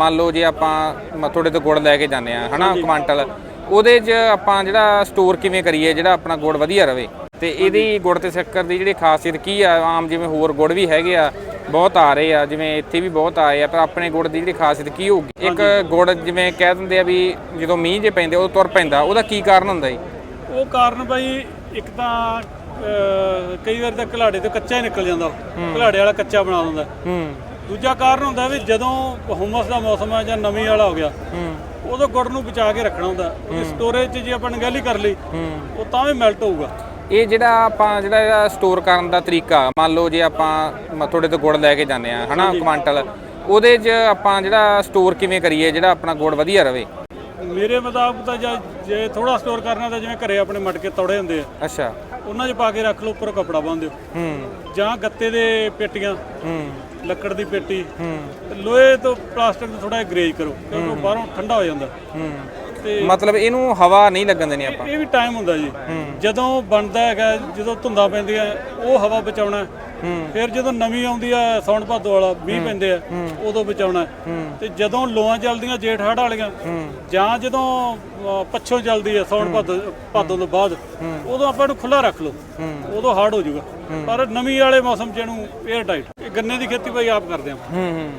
ਮੰਨ ਲਓ ਜੇ ਆਪਾਂ ਤੁਹਾਡੇ ਤੋਂ ਗੁੜ ਲੈ ਕੇ ਜਾਂਦੇ ਆ ਹਨਾ ਕੁਆਂਟਲ। ਉਹਦੇ 'ਚ ਆਪਾਂ ਜਿਹੜਾ ਸਟੋਰ ਕਿਵੇਂ ਕਰੀਏ ਜਿਹੜਾ ਆਪਣਾ ਗੁੜ ਵਧੀਆ ਰਵੇ। ਤੇ ਇਹਦੀ ਗੁੜ ਤੇ ਸ਼ੱਕਰ ਦੀ ਜਿਹੜੀ ਖਾਸੀਅਤ ਕੀ ਆ? ਆਮ ਜਿਵੇਂ ਹੋਰ ਗੁੜ ਵੀ ਹੈਗੇ ਆ ਬਹੁਤ ਆ ਰਹੇ ਆ ਜਿਵੇਂ ਇੱਥੇ ਵੀ ਬਹੁਤ ਆਏ ਆ ਪਰ ਆਪਣੇ ਗੁੜ ਦੀ ਜਿਹੜੀ ਖਾਸੀਅਤ ਕੀ ਹੋਊਗੀ? ਇੱਕ ਗੁੜ ਜਿਵੇਂ ਕਹਿ ਦਿੰਦੇ ਆ ਵੀ ਜਦੋਂ ਮੀਂਹ ਜੇ ਪੈਂਦੇ ਉਹ ਤੁਰ ਪੈਂਦਾ ਉਹਦਾ ਕੀ ਕਾਰਨ ਹੁੰਦਾ ਜੀ? ਉਹ ਕਾਰਨ ਬਾਈ ਇੱਕ ਤਾਂ ਕਈ ਵਾਰ ਤਾਂ ਘਲਾੜੇ ਤੋਂ ਕੱਚਾ ਹੀ ਨਿਕਲ ਜਾਂਦਾ। ਘਲਾੜੇ ਵਾਲਾ ਕੱਚਾ ਬਣਾ ਦਿੰਦਾ। ਹੂੰ। ਦੂਜਾ ਕਾਰਨ ਹੁੰਦਾ ਵੀ ਜਦੋਂ ਹੁਮਸ ਦਾ ਮੌਸਮ ਹੈ ਜਾਂ ਨਮੀ ਵਾਲਾ ਹੋ ਗਿਆ ਹੂੰ। ਉਦੋਂ ਗੁੜ ਨੂੰ ਬਚਾ ਕੇ ਰੱਖਣਾ ਹੁੰਦਾ। ਉਹਦੀ ਸਟੋਰੇਜ 'ਚ ਜੇ ਆਪਾਂ ਨਗਹਿਲੀ ਕਰ ਲਈ ਹੂੰ। ਉਹ ਤਾਂ ਵੀ ਮੈਲਟ ਹੋਊਗਾ। ਇਹ ਜਿਹੜਾ ਆਪਾਂ ਜਿਹੜਾ ਇਹਦਾ ਸਟੋਰ ਕਰਨ ਦਾ ਤਰੀਕਾ ਮੰਨ ਲਓ ਜੇ ਆਪਾਂ ਤੁਹਾਡੇ ਤੋਂ ਗੁੜ ਲੈ ਕੇ ਜਾਂਦੇ ਆ ਹਨਾ ਕੁਆਂਟਲ ਉਹਦੇ 'ਚ ਆਪਾਂ ਜਿਹੜਾ ਸਟੋਰ ਕਿਵੇਂ ਕਰੀਏ ਜਿਹੜਾ ਆਪਣਾ ਗੁੜ ਵਧੀਆ ਰਵੇ? ਮੇਰੇ ਮੁਤਾਬਕ ਤਾਂ ਜਾਂ ਜੇ ਥੋੜਾ ਸਟੋਰ ਕਰਨਾ ਤਾਂ ਜਿਵੇਂ ਘਰੇ ਆਪਣੇ ਮਟਕੇ ਤੌੜੇ ਹੁੰਦੇ ਆ। ਅੱਛਾ। ਉਹਨਾਂ 'ਚ ਪਾ ਕੇ ਰੱਖ ਲਓ ਉੱਪਰ ਕੱਪੜਾ ਬੰਨ੍ਹ ਦਿਓ ਹੂੰ। ਜਾਂ ਗੱਤੇ ਦੇ ਪੇਟੀਆਂ। ਹੂੰ। ਲੱਕੜ ਦੀ ਪੇਟੀ। ਹੂੰ ਲੋਹੇ ਤੋਂ ਪਲਾਸਟਿਕ ਤੋਂ ਥੋੜਾ ਗਰੇਜ ਕਰੋ ਕਿਉਂਕਿ ਉਹ ਬਾਹਰੋਂ ਠੰਡਾ ਹੋ ਜਾਂਦਾ। ਹੂੰ। ਤੇ ਮਤਲਬ ਇਹਨੂੰ ਹਵਾ ਨਹੀਂ ਲੱਗਣ ਦੇਣੀ ਆਪਾਂ। ਇਹ ਵੀ ਟਾਈਮ ਹੁੰਦਾ ਜੀ। ਜਦੋਂ ਬਣਦਾ ਹੈਗਾ ਜਦੋਂ ਧੁੰਦਾਂ ਪੈਂਦੀਆਂ ਉਹ ਹਵਾ ਬਚਾਉਣਾ ਹੈ। ਫਿਰ ਜਦੋਂ ਨਵੀਂ ਆਉਂਦੀ ਆ ਸੌਣ ਭਾਦੋ ਵਾਲਾ ਮੀਂਹ ਪੈਂਦੇ ਆ ਉਦੋਂ ਬਚਾਉਣਾ ਹੈ। ਤੇ ਜਦੋਂ ਲੋਆਂ ਚੱਲਦੀਆਂ ਜੇਠ ਹੜ ਵਾਲੀਆਂ ਜਾਂ ਜਦੋਂ ਪੱਛੋਂ ਚੱਲਦੀ ਆ ਸੌਣ ਭਾਦੋ ਭਾਦੋ ਤੋਂ ਬਾਅਦ ਉਦੋਂ ਆਪਾਂ ਨੂੰ ਖੁੱਲਾ ਰੱਖ ਲਓ। ਉਦੋਂ ਹੜ ਹੋ ਜਾਊਗਾ। ਪਰ ਨਵੀਂ ਵਾਲੇ ਮੌਸਮ 'ਚ ਇਹਨੂੰ 에ਅਰ ਟਾਈਟ ਗੰਨੇ ਦੀ ਖੇਤੀ ਬਈ ਆਪ ਕਰਦੇ ਆ ਹੂੰ ਹੂੰ।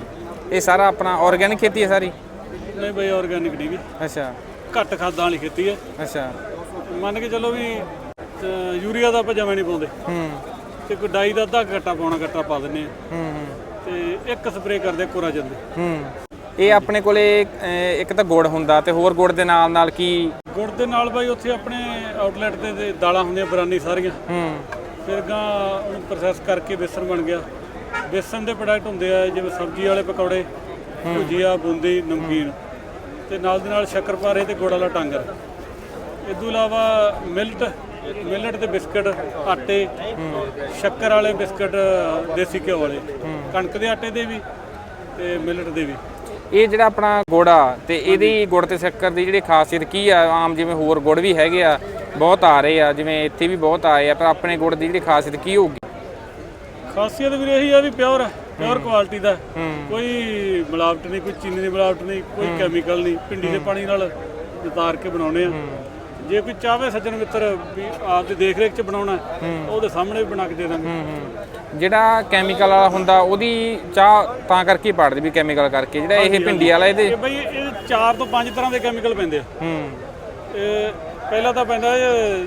ਇਹ ਸਾਰਾ ਆਪਣਾ ਆਰਗੈਨਿਕ ਖੇਤੀ ਹੈ ਸਾਰੀ? ਨਹੀਂ ਬਈ ਆਰਗੈਨਿਕ ਨਹੀਂ ਵੀ ਅੱਛਾ। ਘੱਟ ਖਾਦਾਂ ਵਾਲੀ ਖੇਤੀ ਹੈ। ਅੱਛਾ। ਮੰਨ ਕੇ ਚੱਲੋ ਵੀ ਯੂਰੀਆ ਦਾ ਆਪਾਂ ਜਮਾਂ ਨਹੀਂ ਪਾਉਂਦੇ। ਹੂੰ। ਤੇ ਕੋਈ ਡਾਈ ਦਾ ਅੱਧਾ ਗੱਟਾ ਪਾਉਣਾ ਗੱਟਾ ਪਾ ਦਿੰਨੇ ਆ ਹੂੰ ਹੂੰ। ਤੇ ਇੱਕ ਸਪਰੇਅ ਕਰਦੇ ਕੋਰਾ ਜਾਂਦੇ। ਹੂੰ। ਇਹ ਆਪਣੇ ਕੋਲੇ ਅਹ, ਇੱਕ ਤਾਂ ਗੁੜ ਹੁੰਦਾ ਤੇ ਹੋਰ ਗੁੜ ਦੇ ਨਾਲ ਨਾਲ ਕੀ? ਗੁੜ ਦੇ ਨਾਲ ਬਾਈ ਉੱਥੇ ਆਪਣੇ ਆਊਟਲੈਟ ਤੇ ਤੇ ਦਾਲਾਂ ਹੁੰਦੀਆਂ ਬਰਾਨੀ ਸਾਰੀਆਂ। ਹੂੰ। ਫਿਰ ਗਾਂ ਉਹਨੂੰ ਪ੍ਰੋਸੈਸ ਕਰਕੇ ਬੇਸਨ ਬਣ ਗਿਆ। ਬੇਸਨ ਦੇ ਪ੍ਰੋਡਕਟ ਹੁੰਦੇ ਆ ਜਿਵੇਂ ਸਬਜ਼ੀ ਵਾਲੇ ਪਕੌੜੇ ਭੁਜੀਆ ਬੂੰਦੀ ਨਮਕੀਨ। ਤੇ ਨਾਲ ਦੇ ਨਾਲ ਸ਼ੱਕਰਪਾਰੇ ਤੇ ਗੁੜ ਵਾਲਾ ਟਾਂਗਰ। ਇਸ ਤੋਂ ਇਲਾਵਾ ਮਿਲਟ ਮਿਲਟ ਦੇ ਬਿਸਕਟ ਆਟੇ ਸ਼ੱਕਰ ਵਾਲੇ ਬਿਸਕਟ ਦੇਸੀ ਘਿਓ ਵਾਲੇ। ਕਣਕ ਦੇ ਆਟੇ ਦੇ ਵੀ ਤੇ ਮਿਲਟ ਦੇ ਵੀ। ਇਹ ਜਿਹੜਾ ਆਪਣਾ ਗੁੜ ਤੇ ਇਹਦੀ ਗੁੜ ਤੇ ਸ਼ੱਕਰ ਦੀ ਜਿਹੜੀ ਖਾਸੀਅਤ ਕੀ ਆ? ਆਮ ਜਿਵੇਂ ਹੋਰ ਗੁੜ ਵੀ ਹੈਗੇ ਆ ਬਹੁਤ ਆ ਰਹੇ ਆ ਜਿਵੇਂ ਇੱਥੇ ਵੀ ਬਹੁਤ ਆਏ ਆ ਪਰ ਆਪਣੇ ਗੁੜ ਦੀ ਜਿਹੜੀ ਖਾਸੀਅਤ ਕੀ ਹੋਊਗੀ? ਖਾਸੀਅਤ ਵੀ ਇਹੀ ਆ ਵੀ ਪਿਓਰ ਪਿਓਰ ਕੁਆਲਿਟੀ ਦਾ। ਕੋਈ ਮਿਲਾਵਟ ਨਹੀਂ ਕੋਈ ਚੀਨੀ ਦੀ ਮਿਲਾਵਟ ਨਹੀਂ ਕੋਈ ਕੈਮੀਕਲ ਨਹੀਂ ਪਿੰਡੀ ਦੇ ਪਾਣੀ ਨਾਲ ਉਤਾਰ ਕੇ ਬਣਾਉਣੇ ਆ। ਜੇ ਕੋਈ ਚਾਹਵੇ ਸੱਜਣ ਮਿੱਤਰ ਵੀ ਆਪ ਦੀ ਦੇਖ ਰੇਖ ਚ ਬਣਾਉਣਾ ਉਹਦੇ ਸਾਹਮਣੇ ਵੀ ਬਣਾ ਕੇ ਦੇ ਦਾਂਗੇ। ਜਿਹੜਾ ਕੈਮੀਕਲ ਵਾਲਾ ਹੁੰਦਾ ਉਹਦੀ ਚਾਹ ਤਾਂ ਕਰਕੇ ਹੀ ਪਾੜਦੇ ਵੀ ਕੈਮੀਕਲ ਕਰਕੇ। ਜਿਹੜਾ ਇਹ ਭਿੰਡੀ ਵਾਲਾ ਇਹਦੇ ਇਹ ਬਈ ਇਹ ਚਾਰ ਤੋਂ ਪੰਜ ਤਰ੍ਹਾਂ ਦੇ ਕੈਮੀਕਲ ਪੈਂਦੇ ਆ। ਹੂੰ। ਇਹ ਪਹਿਲਾ ਤਾਂ ਪੈਂਦਾ ਇਹ,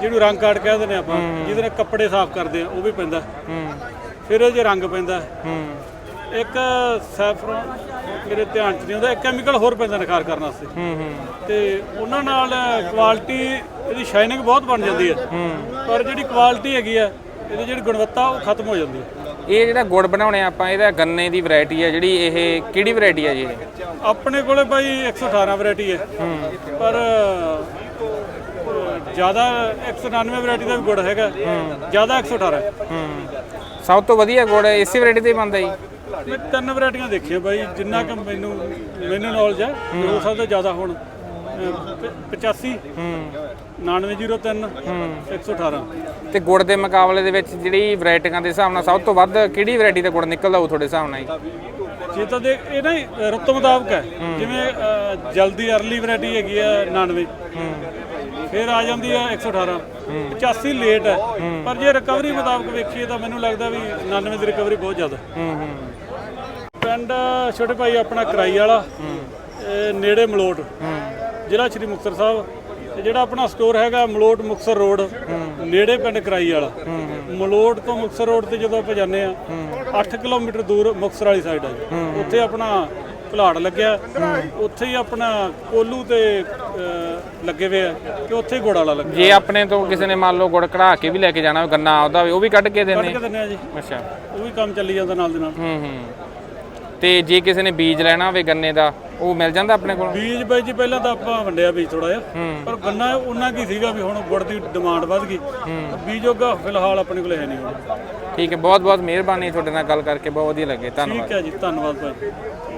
ਜਿਹਨੂੰ ਰੰਗ ਕਾਰਡ ਕਹਿੰਦੇ ਨੇ ਆਪਾਂ ਜਿਹਦੇ ਨਾਲ ਕੱਪੜੇ ਸਾਫ਼ ਕਰਦੇ ਆ ਉਹ ਵੀ ਪੈਂਦਾ। ਹੂੰ। ਫਿਰ ਇਹ ਜੇ ਰੰਗ ਪੈਂਦਾ। ਹੂੰ। ਇੱਕ ਸੈਫਰਨ ਮੇਰੇ ਧਿਆਨ ਚ ਨਹੀਂ ਆਉਂਦਾ ਇੱਕ ਕੈਮੀਕਲ ਹੋਰ ਪੈਂਦਾ ਨਿਖਾਰ ਕਰਨ ਵਾਸਤੇ। ਹੂੰ ਹੂੰ। ਤੇ ਉਹਨਾਂ ਨਾਲ ਕੁਆਲਿਟੀ ਇਹਦੀ ਸ਼ਾਈਨਿੰਗ ਬਹੁਤ ਬਣ ਜਾਂਦੀ ਹੈ। ਪਰ ਜਿਹੜੀ ਕੁਆਲਿਟੀ ਹੈਗੀ ਆ ਇਹਦੀ ਜਿਹੜੀ ਗੁਣਵੱਤਾ ਉਹ ਖਤਮ ਹੋ ਜਾਂਦੀ ਹੈ। ਇਹ ਜਿਹੜਾ ਗੁੜ ਬਣਾਉਣੇ ਆਪਾਂ ਇਹਦਾ ਗੰਨੇ ਦੀ ਵੈਰਾਈਟੀ ਆ ਜਿਹੜੀ ਇਹ ਕਿਹੜੀ ਵੈਰਾਈਟੀ ਆ ਜੀ ਇਹ? ਆਪਣੇ ਕੋਲੇ ਭਾਈ 118 ਵੈਰਾਈਟੀ ਹੈ। ਪਰ ਜ਼ਿਆਦਾ 199 ਵੈਰਾਈਟੀ ਦਾ ਵੀ ਗੁੜ ਹੈਗਾ। ਜ਼ਿਆਦਾ 118 ਹੈ ਹੂੰ ਸਭ ਤੋਂ ਵਧੀਆ ਗੁੜ ਇਸੇ ਵੈਰਾਈਟੀ ਤੇ ਹੀ ਬਣਦਾ ਜੀ। ਮੈਂ ਤਿੰਨ ਵੈਰਾਈਟੀਆਂ ਦੇਖੀਆਂ ਬਾਈ ਜਿੰਨਾ ਕਿ ਮੈਨੂੰ ਮੈਨੂੰ ਨੌਲੇਜ ਹੈ ਹੋ ਸਕਦਾ ਜ਼ਿਆਦਾ ਹੁਣ ਅਹ, ਪ- 85 ਹੂੰ 9903 118 ਤੇ ਗੁੜ ਦੇ ਮੁਕਾਬਲੇ ਦੇ ਵਿੱਚ ਜਿਹੜੀ ਵੈਰਾਈਟੀਆਂ ਦੇ ਹਿਸਾਬ ਨਾਲ ਸਭ ਤੋਂ ਵੱਧ ਕਿਹੜੀ ਵੈਰਾਈਟੀ ਦਾ ਗੁੜ ਨਿਕਲਦਾ ਉਹ ਤੁਹਾਡੇ ਹਿਸਾਬ ਨਾਲ ਜੀ? ਜੇ ਤਾਂ ਦੇਖ ਇਹ ਨਾ ਹੀ ਰੁੱਤ ਮੁਤਾਬਕ ਹੈ। ਜਿਵੇਂ ਜਲਦੀ ਅਰਲੀ ਵੈਰਾਈਟੀ ਹੈਗੀ ਆ 99 ਫਿਰ ਆ ਜਾਂਦੀ ਆ 118 85 ਲੇਟ ਹੈ। ਪਰ ਜੇ ਰਿਕਵਰੀ ਮੁਤਾਬਕ ਵੇਖੀਏ ਤਾਂ ਮੈਨੂੰ ਲੱਗਦਾ ਵੀ 99 ਦੀ ਰਿਕਵਰੀ ਬਹੁਤ ਜ਼ਿਆਦਾ। ਹੂੰ ਹੂੰ ਪਿੰਡ ਛੋਟੇ ਭਾਈ ਆਪਣਾ ਕਰਾਈ ਵਾਲਾ ਨੇੜੇ ਮਲੋਟ। ਜ਼ਿਲ੍ਹਾ ਸ਼੍ਰੀ ਮੁਕਤਸਰ ਸਾਹਿਬ। ਤੇ ਜਿਹੜਾ ਆਪਣਾ ਸਟੋਰ ਹੈਗਾ ਮਲੋਟ ਮੁਕਤਸਰ ਰੋਡ ਨੇੜੇ ਪਿੰਡ ਕਰਾਈ ਵਾਲਾ। ਮਲੋਟ ਤੋਂ ਮੁਕਤਸਰ ਰੋਡ ਤੇ ਜਦੋਂ ਆਪਾਂ ਜਾਂਦੇ ਆ 8 ਕਿਲੋਮੀਟਰ ਦੂਰ ਮੁਕਤਸਰ ਵਾਲੀ ਸਾਈਡ ਆ ਉੱਥੇ ਆਪਣਾ ਘਲਾੜ ਲੱਗਿਆ। ਉੱਥੇ ਹੀ ਆਪਣਾ ਕੋਲੂ ਤੇ ਲੱਗੇ ਹੋਏ ਆ ਕਿ ਉੱਥੇ ਹੀ ਗੁੜ ਵਾਲਾ ਲੱਗਿਆ ਜੇ ਆਪਣੇ ਤੋਂ ਕਿਸੇ ਨੇ ਮੰਨ ਲਓ ਗੁੜ ਕਢਾ ਕੇ ਵੀ ਲੈ ਕੇ ਜਾਣਾ ਹੋਵੇ ਗੰਨਾ ਆਪਦਾ ਹੋਵੇ ਉਹ ਵੀ ਕੱਢ ਕੇ ਦਿੰਦੇ ਕੱਢ ਕੇ ਦਿੰਦੇ ਆ ਜੀ। ਅੱਛਾ। ਉਹ ਵੀ ਕੰਮ ਚੱਲੀ ਜਾਂਦਾ ਨਾਲ ਦੇ ਨਾਲ। ਹੂੰ ਹੂੰ। ਤੇ ਜੇ ਕਿਸੇ ਨੇ ਬੀਜ ਲੈਣਾ ਹੋਵੇ ਗੰਨੇ ਦਾ ਉਹ ਮਿਲ ਜਾਂਦਾ ਆਪਣੇ ਕੋਲ? ਬੀਜ ਬਾਈ ਜੀ ਪਹਿਲਾਂ ਤਾਂ ਆਪਾਂ ਵੰਡਿਆ ਬੀਜ ਥੋੜਾ ਜਿਹਾ। ਹੂੰ। ਪਰ ਗੰਨਾ ਉਹਨਾਂ ਕੀ ਸੀਗਾ ਵੀ ਹੁਣ ਗੁੜ ਦੀ ਡਿਮਾਂਡ ਵੱਧ ਗਈ। ਬੀਜ ਜੋਗਾ ਫਿਲਹਾਲ ਆਪਣੇ ਕੋਲ ਹੈ ਨਹੀਂ ਹੁਣ। ਠੀਕ ਹੈ ਬਹੁਤ ਬਹੁਤ ਮਿਹਰਬਾਨੀ ਤੁਹਾਡੇ ਨਾਲ ਗੱਲ ਕਰਕੇ ਬਹੁਤ ਵਧੀਆ ਲੱਗੇ ਧੰਨਵਾਦ। ਠੀਕ ਹੈ ਜੀ ਧੰਨਵਾਦ ਭਾਈ।